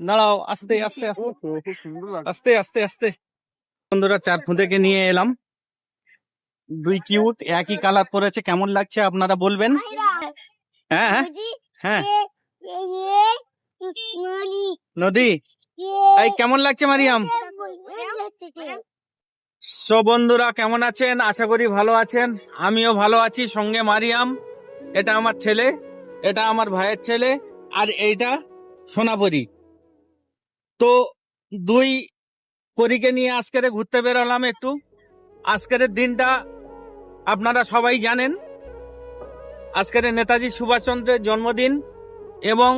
দাঁড়াও আস্তে আস্তে আস্তে আস্তে আস্তে আস্তে বন্ধুরা চার ফুঁদেকে নিয়ে এলাম দুই কিউট একই কালার পরেছে কেমন লাগছে আপনারা বলবেন হ্যাঁ হ্যাঁ হ্যাঁ নদী এই কেমন লাগছে মারিয়াম সো বন্ধুরা কেমন আছেন আশা করি ভালো আছেন আমিও ভালো আছি সঙ্গে মারিয়াম এটা আমার ছেলে এটা আমার ভাইয়ের ছেলে আর এইটা সোনাপরি তো দুই পরীকে নিয়ে আজকের ঘুরতে বেরোলাম একটু। আজকের দিনটা আপনারা সবাই জানেন। আজকের নেতাজি সুভাষচন্দ্রের জন্মদিন এবং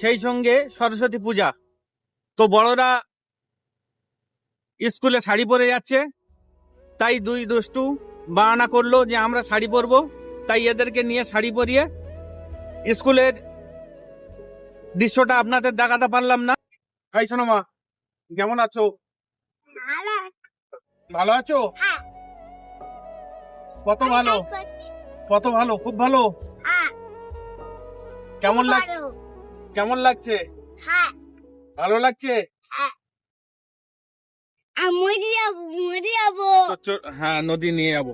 সেই সঙ্গে সরস্বতী পূজা। তো বড়রা স্কুলে শাড়ি পরে যাচ্ছে, তাই দুই দুষ্টু বাহানা করল যে আমরা শাড়ি পরবো, তাই এদেরকে নিয়ে শাড়ি পরিয়ে স্কুলের দৃশ্যটা আপনাদের দেখাতে পারলাম না। ভাই শোনো মা কেমন আছো? ভালো আছো। কত ভালো কত ভালো খুব ভালো। কেমন লাগছে? কেমন লাগছে? ভালো লাগছে? হ্যাঁ। নদী নিয়ে যাব।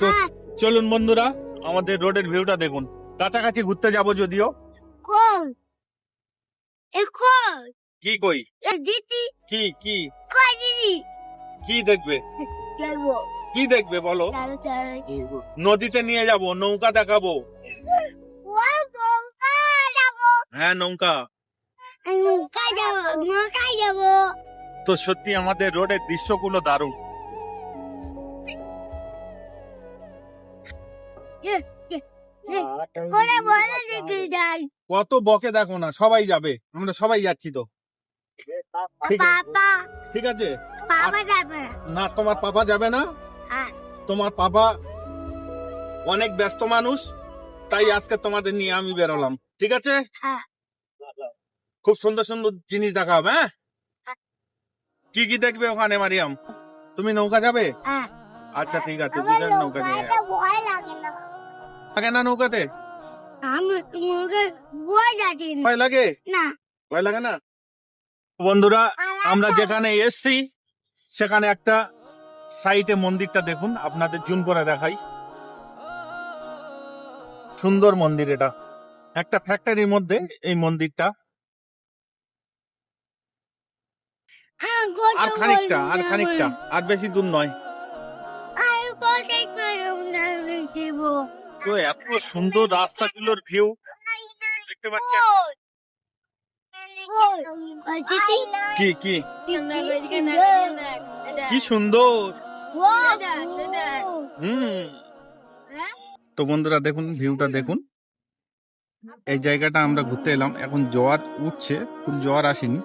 হ্যাঁ চলুন বন্ধুরা আমাদের রোডের ভিউটা দেখুন। কাছাকাছি ঘুরতে যাব যদিও। কি কই দিদি কি কি কই দিদি কি দেখবে কি দেখবে বলো নদীতে নিয়ে যাব নৌকা দেখাবো হ্যাঁ নৌকা তো সত্যি আমাদের রোডের দৃশ্যগুলো দারুণ করে বলে কত বকে দেখো না সবাই যাবে। আমরা সবাই যাচ্ছি তো। ঠিক আছে। না তোমার পাপা যাবে না? হ্যাঁ তোমার পাপা অনেক ব্যস্ত মানুষ তাই আজকে তোমাদের নিয়ে আমি বেরোলাম। ঠিক আছে? হ্যাঁ। খুব সুন্দর সুন্দর জিনিস দেখাবে হ্যাঁ? কি কি দেখবে ওখানে মারিয়াম? তুমি নৌকা যাবে? হ্যাঁ। আচ্ছা ঠিক আছে। নৌকা নিয়ে লাগে না নৌকাতে? আমি নৌকা ভয় যাচ্ছি। না ভয় লাগে? না। ভয় লাগে না? বন্ধুরা আমরা যেখানে এসছি সেখানে একটা সাইটে মন্দিরটা দেখুন আপনাদের জুম করে দেখাই। সুন্দর মন্দির এটা। একটা ফ্যাক্টরির মধ্যে এই মন্দিরটা। আমি কথা আর খানিকটা আর খানিকটা। আর বেশি দূর নয়। আমি কথাই বলব না আমি দেবো। তো এত সুন্দর রাস্তাগুলোর ভিউ দেখতে পাচ্ছেন কি কি? কি সুন্দর? হুম। তো বন্ধুরা দেখুন ভিউটা দেখুন। এই জায়গাটা আমরা ঘুরতে এলাম। এখন জোয়ার উঠছে জোয়ার আসেনি।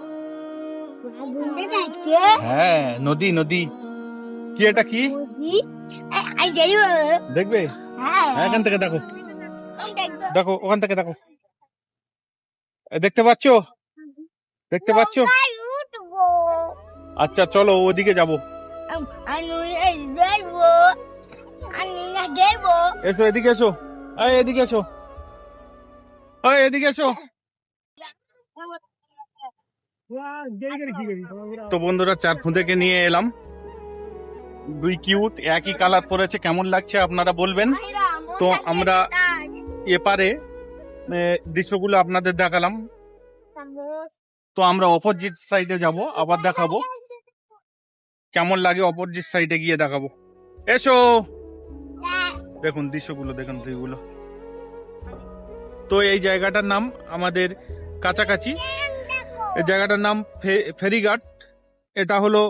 হ্যাঁ নদী নদী। কি এটা কি? দেখবে? এখান থেকে দেখো। দেখো, ওখান থেকে দেখো। দেখতে পাচ্ছো? দেখতে পাচ্ছো? আচ্ছা চলো ওদিকে যাব। এসো, এদিকে এসো। এদিকে এসো। এদিকে এসো। তো বন্ধুরা, চার ফুঁদেকে নিয়ে এলাম। দুই কিউট একই কালার পরেছে। কেমন লাগছে আপনারা বলবেন? তো আমরা এপারে দৃশ্যগুলো আপনাদের দেখালাম। তো আমরা অপোজিট সাইডে যাব আবার দেখাবো। কেমন লাগে অপোজিট সাইডে গিয়ে দেখাবো। এসো! দেখুন দৃশ্যগুলো দেখুন ভিউগুলো। তো এই জায়গাটার নাম আমাদের কাছাকাছি। এই জায়গাটার নাম ফেরিঘাট। এটা হলো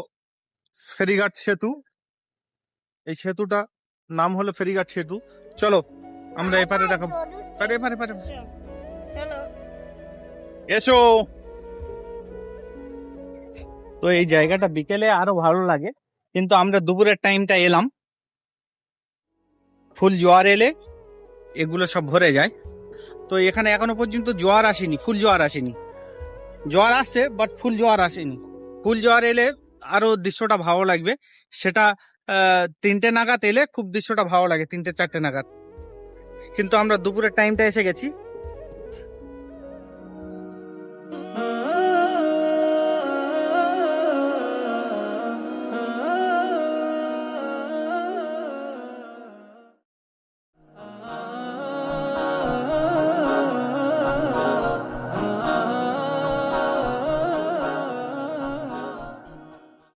ফেরিঘাট সেতু। এই সেতুটা নাম হলো ফেরিঘাট সেতু। চলো আমরা এপারে দেখাবো। পারে এপারে পারে এসো। তো এই জায়গাটা বিকেলে আরও ভালো লাগে কিন্তু আমরা দুপুরের টাইমটা এলাম। ফুল জোয়ার এলে এগুলো সব ভরে যায়। তো এখানে এখনও পর্যন্ত জোয়ার আসেনি ফুল জোয়ার আসেনি। জোয়ার আসছে বাট ফুল জোয়ার আসেনি। ফুল জোয়ার এলে আরও দৃশ্যটা ভালো লাগবে। সেটা তিনটে নাগাদ এলে খুব দৃশ্যটা ভালো লাগে, তিনটে চারটে নাগাদ। কিন্তু আমরা দুপুরের টাইমটা এসে গেছি।